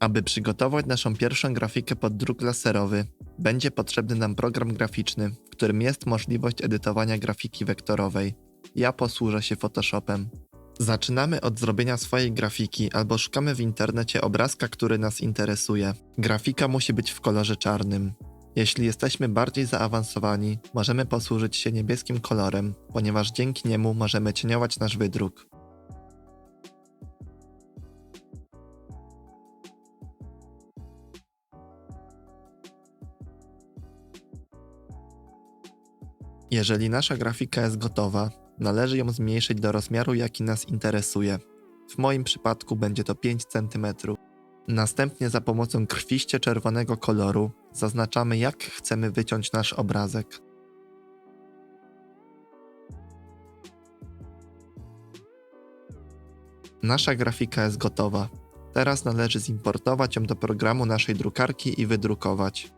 Aby przygotować naszą pierwszą grafikę pod druk laserowy, będzie potrzebny nam program graficzny, w którym jest możliwość edytowania grafiki wektorowej. Ja posłużę się Photoshopem. Zaczynamy od zrobienia swojej grafiki albo szukamy w internecie obrazka, który nas interesuje. Grafika musi być w kolorze czarnym. Jeśli jesteśmy bardziej zaawansowani, możemy posłużyć się niebieskim kolorem, ponieważ dzięki niemu możemy cieniować nasz wydruk. Jeżeli nasza grafika jest gotowa, należy ją zmniejszyć do rozmiaru, jaki nas interesuje. W moim przypadku będzie to 5 cm. Następnie za pomocą krwiście czerwonego koloru zaznaczamy, jak chcemy wyciąć nasz obrazek. Nasza grafika jest gotowa. Teraz należy zimportować ją do programu naszej drukarki i wydrukować.